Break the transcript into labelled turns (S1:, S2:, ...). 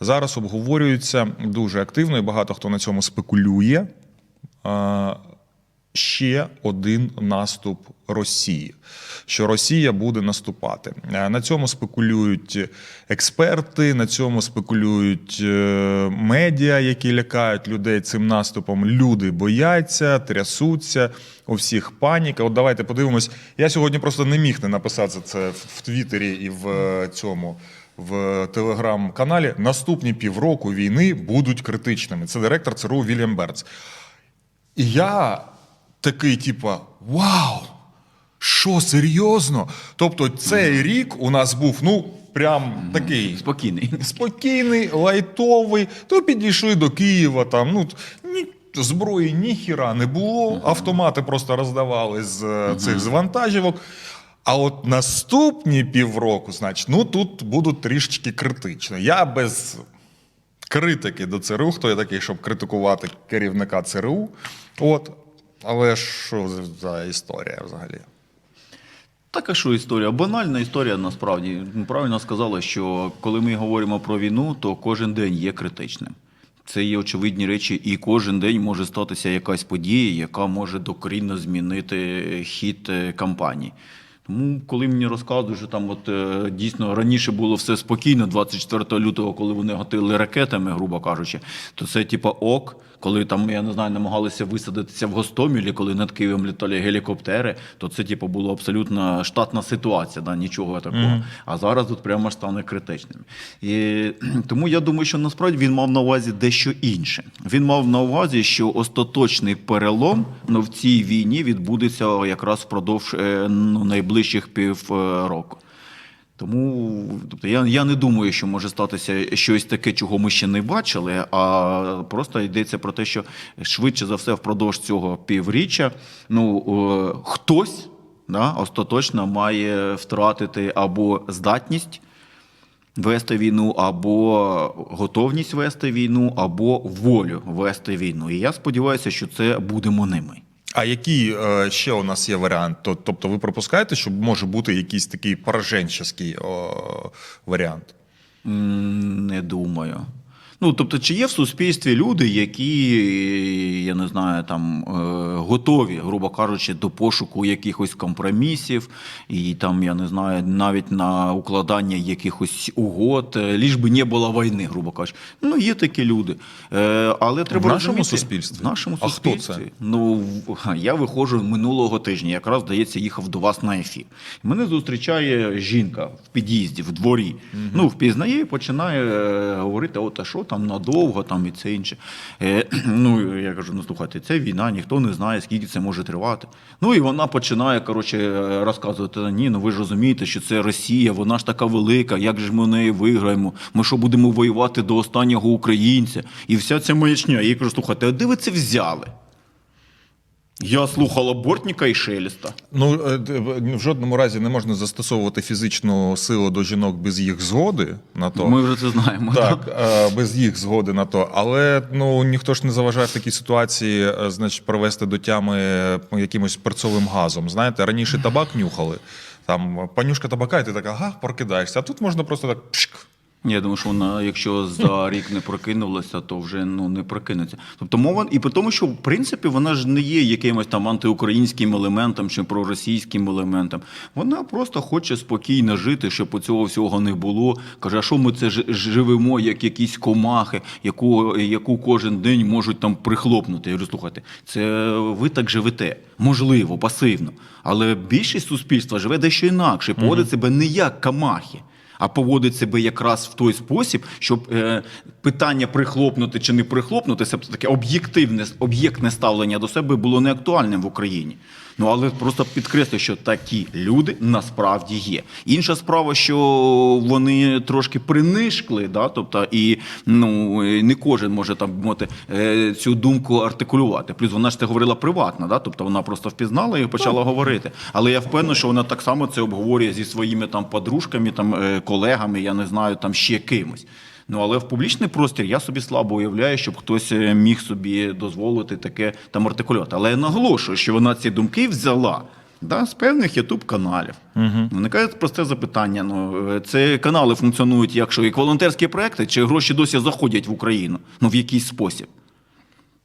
S1: зараз обговорюється дуже активно, і багато хто на цьому спекулює. Ще один наступ Росії, що Росія буде наступати. Е, На цьому спекулюють експерти, на цьому спекулюють е, медіа, які лякають людей цим наступом. Люди бояться, трясуться, у всіх паніка. От давайте подивимось. Я сьогодні просто не міг не написати це в- в Твіттері і в е, цьому. В телеграм-каналі наступні півроку війни будуть критичними. Це директор ЦРУ Вільям Берц. І я такий, типа, вау! Що серйозно? Тобто, цей рік у нас був ну прям такий
S2: Спокійний.
S1: спокійний, лайтовий. То підійшли до Києва. Там ну ні. Зброї ніхіра не було, автомати просто роздавали з е, цих звантажівок. А от наступні півроку, значить, ну тут будуть трішечки критично. Я без критики до ЦРУ, хто я такий, щоб критикувати керівника ЦРУ. От. Але що за історія взагалі?
S2: Така що історія? Банальна історія насправді. Ну, Правильно сказали, що коли ми говоримо про війну, то кожен день є критичним. Це є очевидні речі, і кожен день може статися якась подія, яка може докорінно змінити хід е, кампанії. Тому, коли мені розказують, що там от е, дійсно раніше було все спокійно, 24 лютого, коли вони готили ракетами, грубо кажучи, то це типа ок. Коли там, я не знаю, намагалися висадитися в Гостомілі, коли над Києвом літали гелікоптери, то це типу було абсолютно штатна ситуація, да, нічого такого. А зараз тут прямо стане критичним. І тому я думаю, що насправді він мав на увазі дещо інше. Він мав на увазі, що остаточний перелом ну, в цій війні відбудеться якраз впродовж е, ну, найближчих півроку. Тому тобто, я, я не думаю, що може статися щось таке, чого ми ще не бачили, а просто йдеться про те, що швидше за все впродовж цього півріччя ну, е, хтось да, остаточно має втратити або здатність вести війну, або готовність вести війну, або волю вести війну. І я сподіваюся, що це будемо ними.
S1: А який е, ще у нас є варіант? То- Тобто ви пропускаєте, що може бути якийсь такий пораженческий варіант?
S2: Не думаю. Ну, тобто, чи є в суспільстві люди, які, я не знаю, там е, готові, грубо кажучи, до пошуку якихось компромісів, і там, я не знаю, навіть на укладання якихось угод, е, ліж би не було війни, грубо кажучи. Ну, є такі люди. Е, але треба
S1: В нашому
S2: розуміти-
S1: суспільстві?
S2: В нашому
S1: А хто це?
S2: Ну, я виходжу минулого тижня, якраз, здається, їхав до вас на ефір. Мене зустрічає жінка в під'їзді, в дворі. Ну, впізнає і починає говорити, от а що там надовго, там і це інше. Е, ну, я кажу, ну слухайте, це війна, ніхто не знає, скільки це може тривати. Ну і вона починає коротше, е, розказувати: ні, ну ви ж розумієте, що це Росія, вона ж така велика, як же ми неї виграємо? Ми що будемо воювати до останнього українця? І вся ця маячня. Я їй кажу, слухайте, а де ви це взяли? Я слухала Бортніка і Шелеста.
S1: Ну е, в в жодному разі не можна застосовувати фізичну силу до жінок без їх згоди на то.
S2: Ми вже це знаємо.
S1: Так, е, без їх згоди на то. Але ну ніхто ж не заважає в такій ситуації, е, значить, провести до тями е, якимось перцовим газом. Знаєте, раніше табак нюхали. Там панюшка табака, і ти так, ага, прокидаєшся. А тут можна просто так пшк.
S2: Я думаю, що вона, якщо за рік не прокинулася, то вже ну не прокинеться. Тобто мова і при тому, що в принципі вона ж не є якимось там антиукраїнським елементом чи проросійським елементом. Вона просто хоче спокійно жити, щоб у цього всього не було. Каже, а що ми це живемо, як якісь комахи, яку, яку кожен день можуть там прихлопнути. Я говорю, слухайте, це ви так живете, можливо, пасивно. Але більшість суспільства живе дещо інакше, поводить себе не як камахи а поводить себе якраз в той спосіб, щоб е, питання прихлопнути чи не прихлопнути, це таке об'єктивне об'єктне ставлення до себе було не актуальним в Україні. Ну але просто підкреслюю, що такі люди насправді є. Інша справа, що вони трошки принишкли, да, тобто і ну не кожен може там мовити е, цю думку артикулювати. Плюс вона ж це говорила приватно, да, тобто вона просто впізнала і почала говорити. Але я впевнений, що вона так само це обговорює зі своїми там подружками, там е, колегами, я не знаю, там ще кимось. Ну але в публічний простір я собі слабо уявляю, щоб хтось е, міг собі дозволити таке там артикулювати. Але я наголошую, що вона ці думки взяла Да, з певних ютуб каналів. Угу. Виникає просте запитання: ну, е, це канали функціонують як що, як волонтерські проекти, чи гроші досі заходять в Україну? Ну в якийсь спосіб.